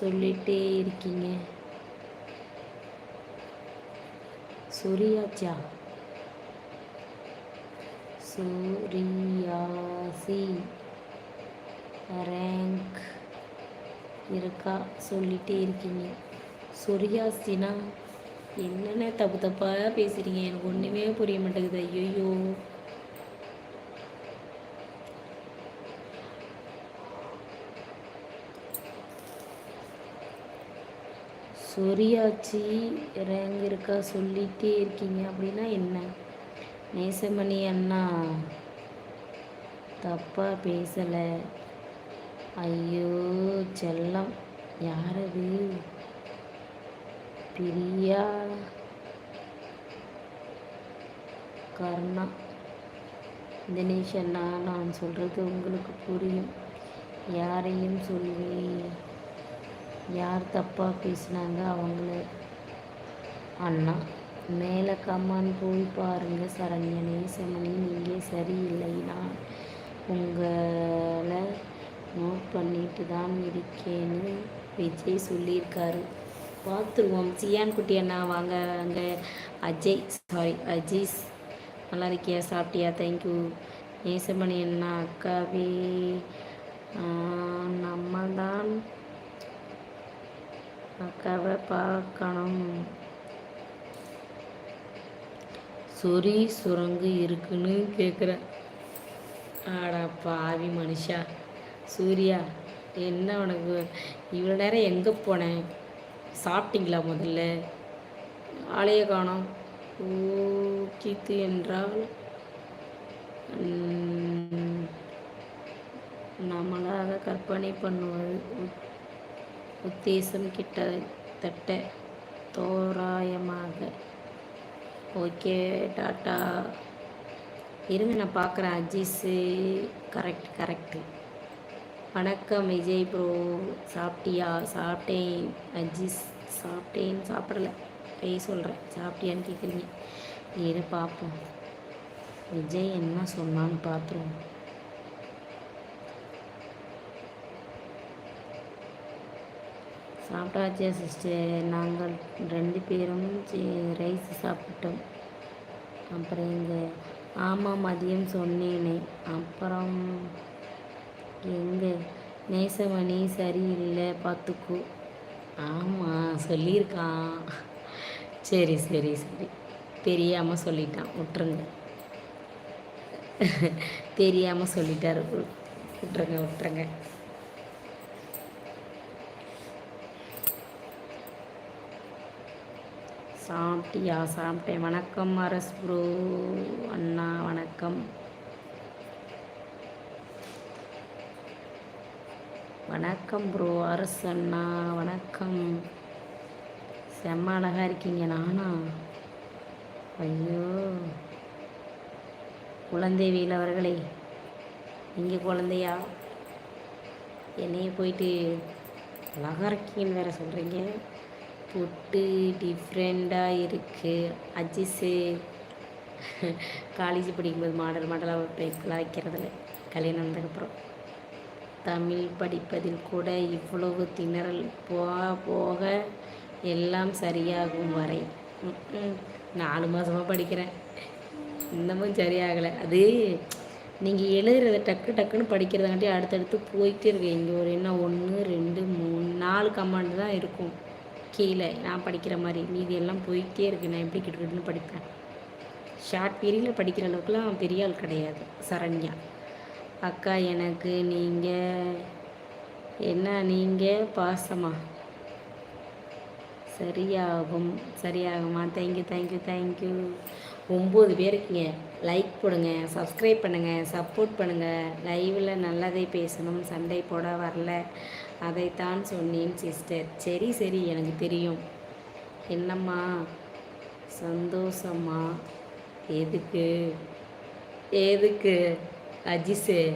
சொல்லிட்டே இருக்கீங்க. சொரியாச்சா? சூரியாசி. ரேங்க் இருக்கா? சொல்லிட்டே இருக்கீங்க. சொரியாசினா என்னென்ன தப்பு தப்பாக பேசுகிறீங்க எனக்கு ஒன்றுமே புரிய மாட்டேங்குது. ஐயோ சொரியாச்சி ரேங்க் இருக்கா சொல்லிகிட்டே இருக்கீங்க அப்படின்னா என்ன? நேசமணி அண்ணா தப்பாக பேசலை. ஐயோ செல்லம் யாரது? பிரியா கர்ணா தினேஷ் அண்ணா நான் சொல்கிறது உங்களுக்கு புரியும். யாரையும் சொல்லி யார் தப்பாக பேசினாங்க அவங்களே. அண்ணா மேலே கம்மான் போய் பாருங்க சரண்யா நேசமணி நீங்கள் சரியில்லைனா உங்களை நோட் பண்ணிட்டு தான் இருக்கேன்னு விஜய் சொல்லியிருக்காரு. பார்த்துருவோம். சியான் குட்டி அண்ணா வாங்க அங்கே அஜய் சாரி அஜீஸ் நல்லா இருக்கியா? சாப்பிட்டியா? தேங்க்யூ நேசமணி அண்ணா அக்காவே. நம்ம தான் அக்காவை பார்க்கணும். சொறி சுரங்கு இருக்குன்னு கேட்குறேன் ஆடா பாவி மனுஷா. சூர்யா என்ன உனக்கு? இவ்வளோ நேரம் எங்கே போனேன் சாப்பிட்டீங்களா முதல்ல? ஆளைய காணோம். ஓ கீத்து என்றால் நம்மளாக கற்பனை பண்ணுவது உத்தேசம் கிட்டத்தட்ட தோராயமாக. Okay tata. இருங்க நான் பார்க்குறேன். அஜீஸு கரெக்ட் கரெக்டு வணக்கம் விஜய் ப்ரோ சாப்பிட்டியா? சாப்பிட்டேன். அஜீஸ் சாப்பிட்டேன். சாப்பிடலை. பேய் சொல்கிறேன் சாப்பிட்டியான்னு கேட்குறீங்க இரு பார்ப்போம். விஜய் என்ன சொன்னான்னு பார்த்துருவோம். சாப்பிட்டாச்சியா சிஸ்டர் நாங்கள் ரெண்டு பேரும் ரைஸ் சாப்பிட்டோம். அப்புறம் எங்கள் ஆமாம் மதியம் சொன்னேனே. அப்புறம் எங்கே? நேசமணி சரியில்லை பார்த்துக்கோ. ஆமாம் சொல்லியிருக்கான். சரி சரி சரி. தெரியாமல் சொல்லிட்டான். விட்டுருங்க. தெரியாமல் சொல்லிட்டாரு. விட்டுருங்க விட்டுருங்க. சாப்பிட்டியா? சாப்பிட்டேன். வணக்கம் அரஸ் ப்ரோ அண்ணா வணக்கம். வணக்கம் ப்ரோ அரசு அண்ணா. வணக்கம். செம்ம அழகாக இருக்கீங்க. நானா? ஐயோ. குழந்தை அவர்களே நீங்கள் குழந்தையா? என்னையே போயிட்டு அழகாக இருக்கீங்கன்னு வேறு சொல்கிறீங்க புட்டு டிஃப்ரெண்ட்டாக இருக்குது அஜிஸு காலேஜ் படிக்கும்போது மாடல் மாடலாக இப்போலாம் வைக்கிறதில்ல. கல்யாணம் வந்ததுக்கப்புறம். தமிழ் படிப்பதில் கூட இவ்வளவு திணறல். போக போக எல்லாம் சரியாகும் வரை. நாலு மாதமாக படிக்கிறேன். இன்னமும் சரியாகலை. அது நீங்கள் எழுதுறத டக்கு டக்குன்னு படிக்கிறதாங்காட்டி அடுத்தடுத்து போயிட்டே இருக்கு. இங்கே ஒரு என்ன ஒன்று ரெண்டு மூணு நாலு கமாண்டு தான் இருக்கும். கீழே நான் படிக்கிற மாதிரி மீதி எல்லாம் போயிட்டே இருக்குது நான் எப்படி கிட்டுக்கிட்டுன்னு படிப்பேன். ஷார்ட் பீரியடில் படிக்கிற அளவுக்குலாம் பெரிய ஆள் கிடையாது. சரண்யா. அக்கா எனக்கு நீங்கள் என்ன நீங்கள் பாசமா? சரியாகும் சரியாகுமா? Thank you thank you thank you ஒம்பது பேருக்குங்க. லைக் போடுங்க சப்ஸ்கிரைப் பண்ணுங்கள் சப்போர்ட் பண்ணுங்கள் லைவில் நல்லதே பேசணும் சண்டை போட வரல. அதைத்தான் சொன்னேன் சிஸ்டர் சரி சரி எனக்கு தெரியும். என்னம்மா? சந்தோஷம்மா. எதுக்கு? எதுக்கு? அஜிஸு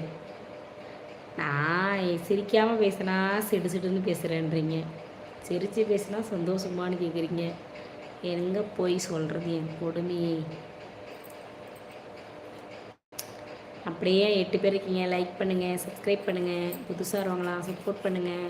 நான் சிரிக்காமல் பேசுனா சிடு சிடுன்னு பேசுகிறேன்றீங்க சிரித்து பேசுனா சந்தோஷமானு கேட்குறீங்க எங்கே போய் சொல்கிறது என் கொடுமையை? அப்படியே எட்டு பேர் இருக்கீங்க. லைக் பண்ணுங்கள் சப்ஸ்கிரைப் பண்ணுங்கள் புதுசாக வரவங்களாம் சப்போர்ட் பண்ணுங்கள்